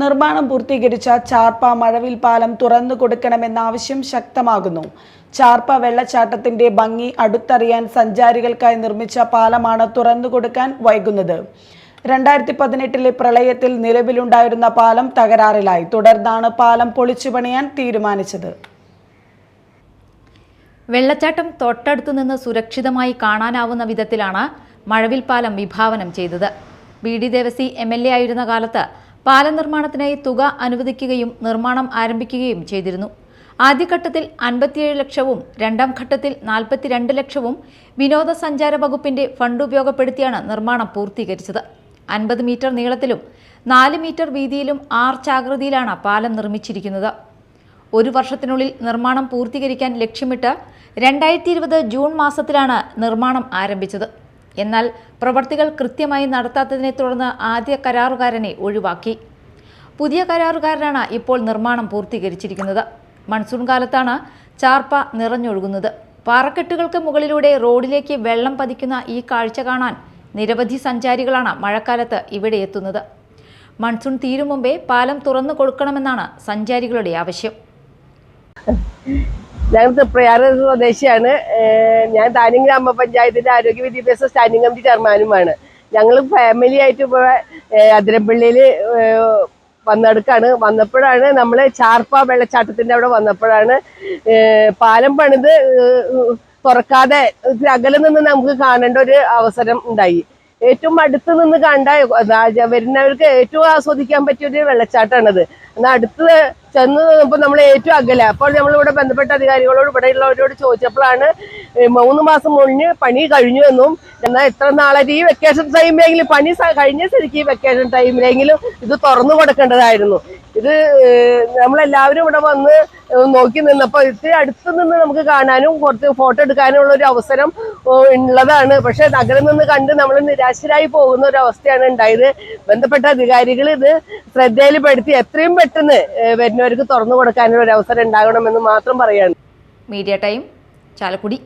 നിർമ്മാണം പൂർത്തീകരിച്ച ചാർപ്പ മഴവിൽ പാലം തുറന്നു കൊടുക്കണമെന്ന ആവശ്യം ശക്തമാകുന്നു. ചാർപ്പ വെള്ളച്ചാട്ടത്തിന്റെ ഭംഗി അടുത്തറിയാൻ സഞ്ചാരികൾക്കായി നിർമ്മിച്ച പാലമാണ് തുറന്നു കൊടുക്കാൻ വൈകുന്നത്. രണ്ടായിരത്തി പതിനെട്ടിലെ പ്രളയത്തിൽ നിലവിലുണ്ടായിരുന്ന പാലം തകരാറിലായി. തുടർന്നാണ് പാലം പൊളിച്ചു പണിയാൻ തീരുമാനിച്ചത്. വെള്ളച്ചാട്ടം തൊട്ടടുത്തു നിന്ന് സുരക്ഷിതമായി കാണാനാവുന്ന വിധത്തിലാണ് മഴവിൽ പാലം വിഭാവനം ചെയ്തത്. B D Devasi M L A ആയിരുന്ന കാലത്ത് പാലം നിർമ്മാണത്തിനായി തുക അനുവദിക്കുകയും നിർമ്മാണം ആരംഭിക്കുകയും ചെയ്തിരുന്നു. ആദ്യഘട്ടത്തിൽ അൻപത്തിയേഴ് ലക്ഷവും രണ്ടാം ഘട്ടത്തിൽ നാൽപ്പത്തിരണ്ട് ലക്ഷവും വിനോദസഞ്ചാര വകുപ്പിന്റെ ഫണ്ട് ഉപയോഗപ്പെടുത്തിയാണ് നിർമ്മാണം പൂർത്തീകരിച്ചത്. അൻപത് മീറ്റർ നീളത്തിലും നാല് മീറ്റർ വീതിയിലും ആർച്ചാകൃതിയിലാണ് പാലം നിർമ്മിച്ചിരിക്കുന്നത്. ഒരു വർഷത്തിനുള്ളിൽ നിർമ്മാണം പൂർത്തീകരിക്കാൻ ലക്ഷ്യമിട്ട് രണ്ടായിരത്തി ഇരുപത് ജൂൺ മാസത്തിലാണ് നിർമ്മാണം ആരംഭിച്ചത്. എന്നാൽ പ്രവർത്തികൾ കൃത്യമായി നടത്താത്തതിനെ തുടർന്ന് ആദ്യ കരാറുകാരനെ ഒഴിവാക്കി. പുതിയ കരാറുകാരനാണ് ഇപ്പോൾ നിർമ്മാണം പൂർത്തീകരിച്ചിരിക്കുന്നത്. മൺസൂൺ കാലത്താണ് ചാർപ്പ നിറഞ്ഞൊഴുകുന്നത്. പാറക്കെട്ടുകൾക്ക് മുകളിലൂടെ റോഡിലേക്ക് വെള്ളം പതിക്കുന്ന ഈ കാഴ്ച കാണാൻ നിരവധി സഞ്ചാരികളാണ് മഴക്കാലത്ത് ഇവിടെ എത്തുന്നത്. മൺസൂൺ തീരും മുമ്പേ പാലം തുറന്നു കൊടുക്കണമെന്നാണ് സഞ്ചാരികളുടെ ആവശ്യം. ഞങ്ങൾ തൃപ്രയാറ് സ്വദേശിയാണ്. ഞാൻ താനും ഗ്രാമപഞ്ചായത്തിന്റെ ആരോഗ്യ വിദ്യാഭ്യാസ സ്റ്റാൻഡിംഗ് കമ്മിറ്റി ചെയർമാനുമാണ്. ഞങ്ങൾ ഫാമിലി ആയിട്ട് ഇപ്പോൾ അതിരപ്പള്ളിയിൽ വന്നെടുക്കാണ്. വന്നപ്പോഴാണ് നമ്മൾ ചാർപ്പ വെള്ളച്ചാട്ടത്തിന്റെ അവിടെ വന്നപ്പോഴാണ് പാലം പണിത് തുറക്കാതെ അകലെ നിന്ന് നമുക്ക് കാണേണ്ട ഒരു അവസരം ഉണ്ടായി. ഏറ്റവും അടുത്ത് നിന്ന് കണ്ട വരുന്നവർക്ക് ഏറ്റവും ആസ്വദിക്കാൻ പറ്റിയ ഒരു വെള്ളച്ചാട്ടമാണത്. എന്നാൽ അടുത്ത് ചെന്ന് നിന്നപ്പോൾ നമ്മൾ ഏറ്റവും അകലെ. അപ്പോൾ നമ്മളിവിടെ ബന്ധപ്പെട്ട അധികാരികളോട് ഇവിടെയുള്ളവരോട് ചോദിച്ചപ്പോഴാണ് മൂന്ന് മാസം മുന്നേ പണി കഴിഞ്ഞു എന്നും എന്നാൽ എത്ര നാളായിട്ട് ഈ വെക്കേഷൻ ടൈമിലെങ്കിലും പണി കഴിഞ്ഞ ശരിക്കും ഈ വെക്കേഷൻ ടൈമിലെങ്കിലും ഇത് തുറന്നു കൊടുക്കേണ്ടതായിരുന്നു. ഇത് നമ്മളെല്ലാവരും ഇവിടെ വന്ന് നോക്കി നിന്നപ്പോൾ ഇത് അടുത്ത് നിന്ന് നമുക്ക് കാണാനും കുറച്ച് ഫോട്ടോ എടുക്കാനും ഉള്ള ഒരു അവസരം ഉള്ളതാണ്. പക്ഷെ നഗരം നിന്ന് കണ്ട് നമ്മൾ നിരാശരായി പോകുന്ന ഒരു അവസ്ഥയാണ് ഉണ്ടായത്. ബന്ധപ്പെട്ട അധികാരികൾ ഇത് ശ്രദ്ധയിൽപ്പെടുത്തി എത്രയും പെട്ടെന്ന് വരുന്നവർക്ക് തുറന്നു കൊടുക്കാനുള്ള ഒരു അവസരം ഉണ്ടാകണമെന്ന് മാത്രം പറയാണ് മീഡിയ ടൈം ചാലക്കുടി.